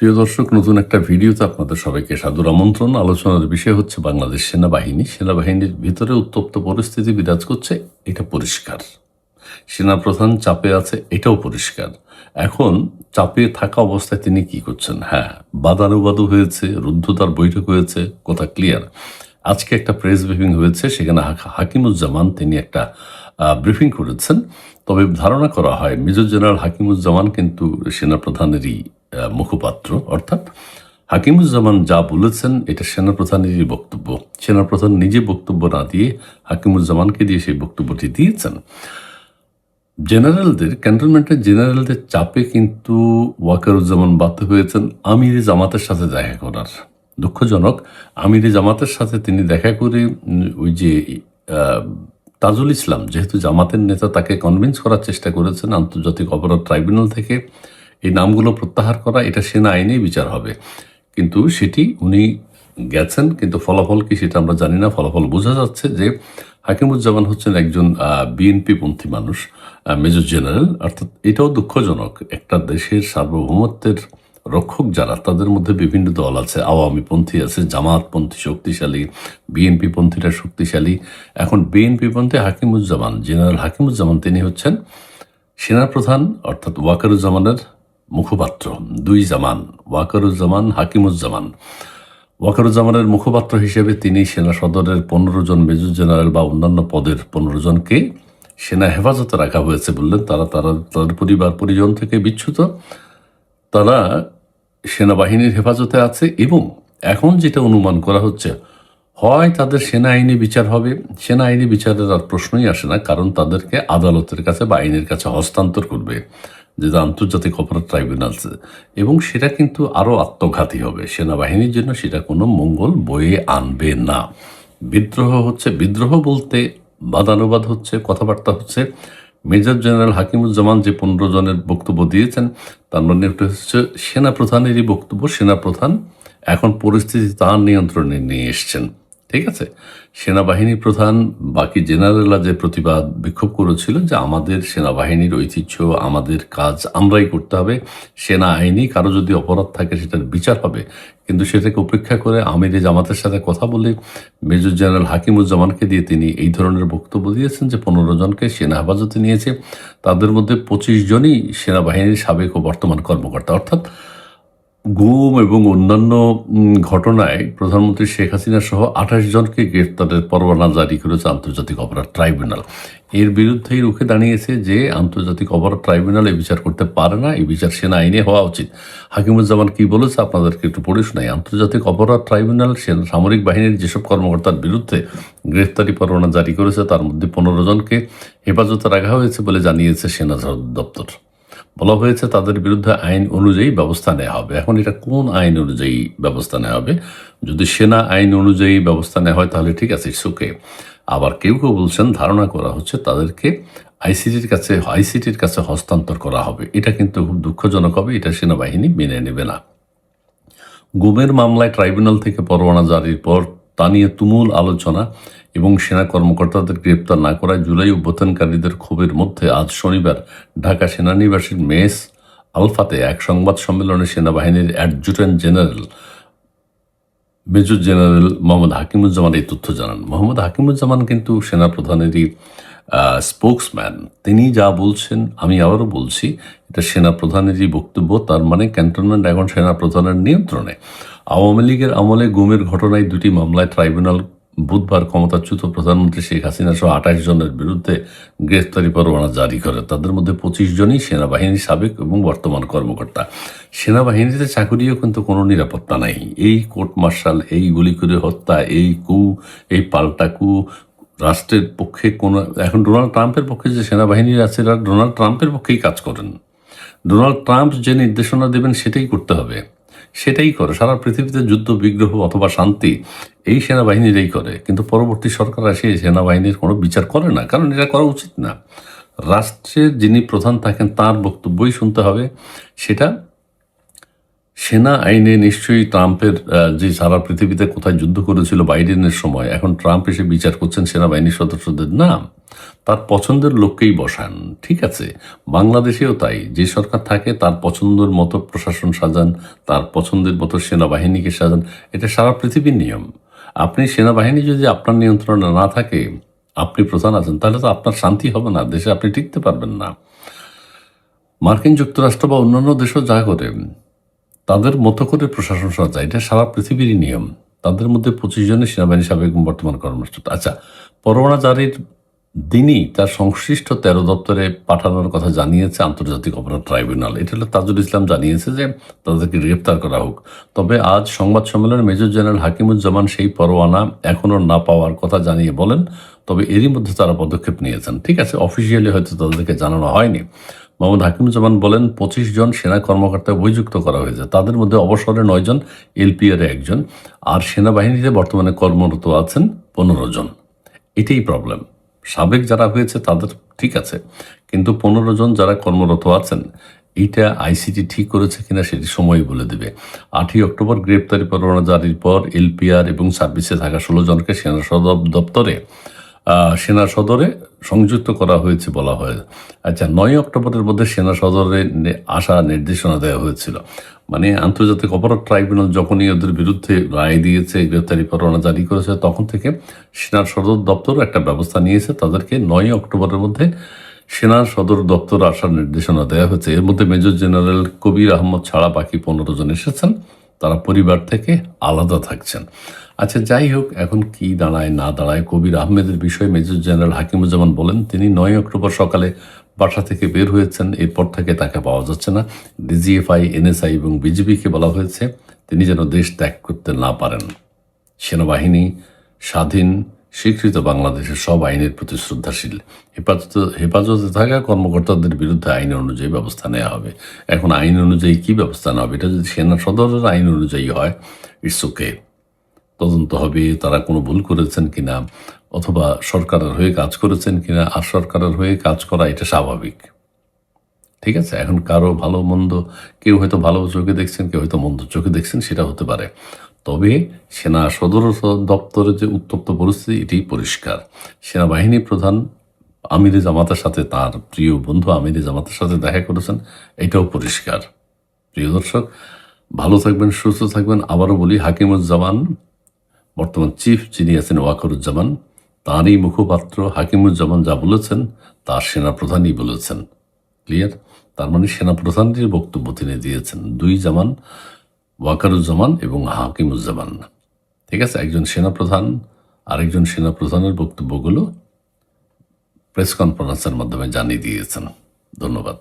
প্রিয় দর্শক, নতুন একটা ভিডিওতে আপনাদের সবাইকে সাদর আমন্ত্রণ। আলোচনার বিষয় হচ্ছে বাংলাদেশ সেনাবাহিনী। সেনাবাহিনীর ভিতরে উত্তপ্ত পরিস্থিতি বিরাজ করছে, এটা পরিষ্কার। সেনাপ্রধান চাপে আছে, এটাও পরিষ্কার। এখন চাপে থাকা অবস্থায় তিনি কি করছেন? হ্যাঁ বাদানুবাদু হয়েছে, রুদ্ধতার বৈঠক হয়েছে, কথা ক্লিয়ার আজকে একটা প্রেস ব্রিফিং হয়েছে, সেখানে হাক- হাকিমুজ্জামান তিনি একটা ব্রিফিং করেছেন। তবে ধারণা করা হয়, মেজর জেনারেল হাকিমুজ্জামান কিন্তু সেনাপ্রধানেরই মুখপাত্র, অর্থাৎ হাকিমুজ্জামান যা বলেছেন, এটা সেনাপ্রধানেরই বক্তব্য। সেনাপ্রধান নিজে বক্তব্য না দিয়ে হাকিমুজ্জামানকে দিয়ে সেই বক্তব্যটি দিয়েছেন। জেনারেলদের, ক্যান্টনমেন্টের জেনারেলদের চাপে কিন্তু ওয়াকারুজ্জামান বাধ্য হয়েছেন আমির জামাতের সাথে দেখা করার। দুঃখজনক, আমির জামাতের সাথে তিনি দেখা করে ওই যে তাজুল ইসলাম, যেহেতু জামাতের নেতা তাকে কনভিন্স করার চেষ্টা করেছেন আন্তর্জাতিক অপরাধ ট্রাইব্যুনাল থেকে এই নামগুলো প্রত্যাহার করা, এটা সেনা আইনেই বিচার হবে। কিন্তু সেটি উনি গেছেন, কিন্তু ফলাফল কি সেটা আমরা জানি না। ফলাফল বোঝা যাচ্ছে যে হাকিমুজ্জামান হচ্ছেন একজন বিএনপি পন্থী মানুষ মেজর জেনারেল। অর্থাৎ এটাও দুঃখজনক, একটা দেশের সার্বভৌমত্বের রক্ষক যারা, তাদের মধ্যে বিভিন্ন দল আছে। আওয়ামী পন্থী আছে, জামাতপন্থী শক্তিশালী বিএনপি পন্থীরা শক্তিশালী। এখন বিএনপি পন্থী হাকিমুজ্জামান, জেনারেল হাকিমুজ্জামান তিনি হচ্ছেন সেনাপ্রধান, অর্থাৎ ওয়াকারুজ্জামানের মুখপাত্র। দুই জামান, ওয়াকারুজ্জামান, হাকিমুজ্জামান। ওয়াকারুজ্জামানের মুখপাত্র হিসেবে তিনি সেনা সদরের পনেরো জন মেজর জেনারেল বা অন্যান্য পদের পনেরো জনকে সেনা হেফাজতে রাখা হয়েছে বললেন। তারা তারা, তাদের পরিবার, পরিজন থেকে বিচ্যুত। তারা সেনাবাহিনীর হেফাজতে আছে এবং এখন যেটা অনুমান করা হচ্ছে, হয় তাদের সেনা আইনি বিচার হবে। সেনা আইনি বিচারের আর প্রশ্নই আসে না, কারণ তাদেরকে আদালতের কাছে বা আইনের কাছে হস্তান্তর করবে। যেটা আন্তর্জাতিক অপরাধ ট্রাইব্যুনাল এবং সেটা কিন্তু আরও আত্মঘাতী হবে। সেনাবাহিনীর জন্য সেটা কোনো মঙ্গল বয়ে আনবে না। বিদ্রোহ হচ্ছে, বিদ্রোহ বলতে বাদানুবাদ হচ্ছে, কথাবার্তা হচ্ছে। মেজর জেনারেল হাকিমুজ্জামান যে পনেরো জনের বক্তব্য দিয়েছেন, তার মানে এটা হচ্ছে সেনাপ্রধানেরই বক্তব্য। সেনাপ্রধান এখন পরিস্থিতি তার নিয়ন্ত্রণে নিয়ে এসছেন। ঠিক আছে? সেনাবাহিনী প্রধান, বাকি জেনারেলরা যে প্রতিবাদ বিক্ষোভ করেছিল যে আমাদের সেনাবাহিনীর ঐতিহ্য, আমাদের কাজ আমরাই করতে হবে, সেনা আইনি, কারও যদি অপরাধ থাকে সেটার বিচার হবে। কিন্তু সেটাকে উপেক্ষা করে আমিরে জামাতের সাথে কথা বলে মেজর জেনারেল হাকিমুজ্জামানকে দিয়ে তিনি এই ধরনের বক্তব্য দিয়েছেন যে পনেরো জনকে সেনা হেফাজতে নিয়েছে। তাদের মধ্যে পঁচিশ জনই সেনাবাহিনীর সাবেক ও বর্তমান কর্মকর্তা। অর্থাৎ গুম এবং অন্যান্য ঘটনায় প্রধানমন্ত্রী শেখ হাসিনা সহ আঠাশ জনকে গ্রেফতারের পরোয়ানা জারি করেছে আন্তর্জাতিক অপরাধ ট্রাইব্যুনাল। এর বিরুদ্ধেই রুখে দাঁড়িয়েছে যে আন্তর্জাতিক অপরাধ ট্রাইব্যুনাল এই বিচার করতে পারে না, এই বিচার সেনা আইনে হওয়া উচিত। হাকিমুজ্জামান কি বলেছে আপনাদেরকে একটু পড়ে শোনাই। আন্তর্জাতিক অপরাধ ট্রাইব্যুনাল সেনা সামরিক বাহিনীর যেসব কর্মকর্তার বিরুদ্ধে গ্রেফতারি পরোয়ানা জারি করেছে, তার মধ্যে পনেরো জনকে হেফাজতে রাখা হয়েছে বলে জানিয়েছে সেনা দপ্তর। বলা হয়েছে, তাদের বিরুদ্ধে আইন অনুযায়ী ব্যবস্থা নেওয়া হবে। এখন এটা কোন আইন অনুযায়ী ব্যবস্থা নেওয়া হবে? যদি সেনা আইন অনুযায়ী ব্যবস্থা নেওয়া হয়, তাহলে ঠিক আছে সুকে আবার কেউ কেউ বলছেন, ধারণা করা হচ্ছে তাদেরকে আইসিটির কাছে আইসিটির কাছে হস্তান্তর করা হবে। এটা কিন্তু খুব দুঃখজনক হবে, এটা সেনাবাহিনী মেনে নেবে না। গুমের মামলায় ট্রাইব্যুনাল থেকে পরোয়ানা জারির পর তা নিয়ে তুমুল আলোচনা এবং সেনা কর্মকর্তাদের গ্রেপ্তার না করায় জুলাই অভ্যুত্থানকারীদের ক্ষোভের মধ্যে আজ শনিবার ঢাকা সেনানিবাসীর মেস আলফাতে এক সংবাদ সম্মেলনে সেনাবাহিনীর adjutant general, major general Mohammad Hakimuzzaman এই তথ্য জানান। মোহাম্মদ হাকিমুজ্জামান কিন্তু সেনাপ্রধানেরই স্পোক্সম্যান তিনি যা বলছেন আমি আবারও বলছি, এটা সেনাপ্রধানেরই বক্তব্য, তার মানে ক্যান্টনমেন্ট এখন সেনাপ্রধানের নিয়ন্ত্রণে। আওয়ামী লীগের আমলে গুমের ঘটনায় দুটি মামলায় ট্রাইব্যুনাল বুধবার ক্ষমতাচ্যুত প্রধানমন্ত্রী শেখ হাসিনা সহ আঠাশ জনের বিরুদ্ধে গ্রেফতারি পরোয়ানা জারি করে। তাদের মধ্যে পঁচিশ জনই সেনাবাহিনীর সাবেক এবং বর্তমান কর্মকর্তা। সেনাবাহিনীতে চাকুরিও কিন্তু কোনো নিরাপত্তা নাই। এই কোর্ট মার্শাল, এই গুলি করে হত্যা, এই কু, এই পাল্টা কু, রাষ্ট্রের পক্ষে কোনো, এখন ডোনাল্ড ট্রাম্পের পক্ষে যে সেনাবাহিনীর আছে ডোনাল্ড ট্রাম্পের পক্ষেই কাজ করেন। ডোনাল্ড ট্রাম্প যে নির্দেশনা দেবেন সেটাই করতে হবে। সেটাই করে। সারা পৃথিবীতে যুদ্ধ, বিগ্রহ অথবা শান্তি এই সেনাবাহিনীরাই করে। কিন্তু পরবর্তী সরকার আসে, এই সেনাবাহিনীর কোনো বিচার করে না। কারণ এটা করা উচিত না। রাষ্ট্রের যিনি প্রধান থাকেন, তার বক্তব্যই শুনতে হবে। সেটা সেনা আইনে নিশ্চয়ই ট্রাম্পের যে সারা পৃথিবীতে কোথায় যুদ্ধ করেছিল বাইডেনের সময়, এখন ট্রাম্প এসে বিচার করছেন সেনাবাহিনীর সদস্যদের না তার পছন্দের লোককেই বসান, ঠিক আছে? বাংলাদেশেও তাই। যে সরকার থাকে, তার পছন্দের মতো প্রশাসন সাজান, তার পছন্দের মতো সেনাবাহিনীকে সাজান। এটা সারা পৃথিবীর নিয়ম। আপনি সেনাবাহিনী যদি আপনার নিয়ন্ত্রণে না থাকে, আপনি প্রধান আছেন, তাহলে তো আপনার শান্তি হবে না, দেশে আপনি টিকতে পারবেন না। মার্কিন যুক্তরাষ্ট্র বা অন্যান্য দেশও যা করে তাদের মতো করে প্রশাসন সাজায় এটা সারা পৃথিবীরই নিয়ম। তাদের মধ্যে পঁচিশ জনের সেনাবাহিনী, সাবেক বর্তমান কর্মরত আচ্ছা পরোয়ানা জারির দিনই তার সংশ্লিষ্ট তেরো দপ্তরে পাঠানোর কথা জানিয়েছে আন্তর্জাতিক অপরাধ ট্রাইব্যুনাল। এটা হলো তাজুল ইসলাম জানিয়েছে যে তাদেরকে গ্রেপ্তার করা হোক। তবে আজ সংবাদ সম্মেলনে মেজর জেনারেল হাকিমুজ্জামান সেই পরোয়ানা এখনও না পাওয়ার কথা জানিয়ে বলেন, তবে এরই মধ্যে তারা পদক্ষেপ নিয়েছেন। ঠিক আছে, অফিসিয়ালি হয়তো তাদেরকে জানানো হয়নি। মোহাম্মদ হাকিমুজ্জামান বলেন, পঁচিশ জন সেনা কর্মকর্তা অভিযুক্ত করা হয়েছে। তাদের মধ্যে অবসরে নয় জন, এলপিআর একজন। আর সেনাবাহিনীতে বর্তমানে কর্মরত আছেন পনেরো জন। এটাই প্রবলেম সাবেক যারা হয়েছে, তাদের ঠিক আছে। কিন্তু পনেরো জন যারা কর্মরত আছেন এইটা আইসিটি ঠিক করেছে কিনা সেটি সময় বলে দেবে। আটই অক্টোবর গ্রেপ্তারি পরোয়ানা জারির পর এলপিআর এবং সার্ভিসে থাকা ষোলো জনকে সেনা সদর দপ্তরে সেনা সদরে সংযুক্ত করা হয়েছে বলা হয়। আচ্ছা নয় অক্টোবরের মধ্যে সেনা সদরে আসা নির্দেশনা দেওয়া হয়েছিল। মানে আন্তর্জাতিক অপরাধ ট্রাইব্যুনাল যখনই ওদের বিরুদ্ধে রায় দিয়েছে, গ্রেপ্তারি পরোয়ানা জারি করেছে, তখন থেকে সেনার সদর দপ্তর একটা ব্যবস্থা নিয়েছে। তাদেরকে নয় অক্টোবরের মধ্যে সেনার সদর দপ্তর আসার নির্দেশনা দেওয়া হয়েছে। এর মধ্যে মেজর জেনারেল কবির আহমদ ছাড়া বাকি পনেরো জন এসেছেন। তারা পরিবার থেকে আলাদা থাকছেন। আচ্ছা যাই হোক, এখন কি দাঁড়ায়, না দাঁড়ায়, কবির আহমেদের বিষয়ে মেজর জেনারেল হাকিমুজ্জামান বলেন, তিনি নয় অক্টোবর সকালে বাসা থেকে বের হয়েছেন, এরপর থেকে তাকে পাওয়া যাচ্ছে না। ডিজিএফআই, এনএসআই এবং বিজেপিকে বলা হয়েছে, তিনি যেন দেশ ত্যাগ করতে না পারেন। সেনাবাহিনী, স্বাধীন, স্বীকৃত বাংলাদেশের সব আইনের প্রতি শ্রদ্ধাশীল। হেফাজত, হেফাজতে থাকা কর্মকর্তাদের বিরুদ্ধে আইন অনুযায়ী ব্যবস্থা নেওয়া হবে। এখন আইন অনুযায়ী কি ব্যবস্থা নেওয়া হবে? এটা যদি সেনা সদরের আইন অনুযায়ী হয় ইটস ওকে তদন্ত হবে, তারা কোনো ভুল করেছেন কিনা, অথবা সরকারের হয়ে কাজ করেছেন কিনা, আর সরকারের হয়ে কাজ করা এটা স্বাভাবিক। ঠিক আছে? এখন কারও ভালো মন্দ, কেউ হয়তো ভালো চোখে দেখছেন, কেউ হয়তো মন্দ চোখে দেখছেন, সেটা হতে পারে। তবে সেনা সদর দপ্তরের যে উত্তপ্ত পরিস্থিতি এটাই পরিষ্কার। সেনাবাহিনী প্রধান আমিরে জামাতের সাথে, তার প্রিয় বন্ধু আমিরে জামাতের সাথে দেখা করেছেন, এটাও পরিষ্কার। প্রিয় দর্শক, ভালো থাকবেন, সুস্থ থাকবেন। আবারও বলি, হাকিমুজ্জামান বর্তমান চিফ যিনি আছেন ওয়াকরুজ্জামান, তাঁরই মুখপাত্র হাকিমুজ্জামান যা বলেছেন, তার সেনাপ্রধানই বলেছেন। ক্লিয়ার? তার মানে সেনাপ্রধানের বক্তব্য তিনি দিয়েছেন। দুই জামান, ওয়াকারুজ্জামান এবং হাকিমুজ্জামান। ঠিক আছে? একজন সেনাপ্রধান, আরেকজন সেনাপ্রধানের বক্তব্যগুলো প্রেস কনফারেন্সের মাধ্যমে জানিয়ে দিয়েছেন। ধন্যবাদ।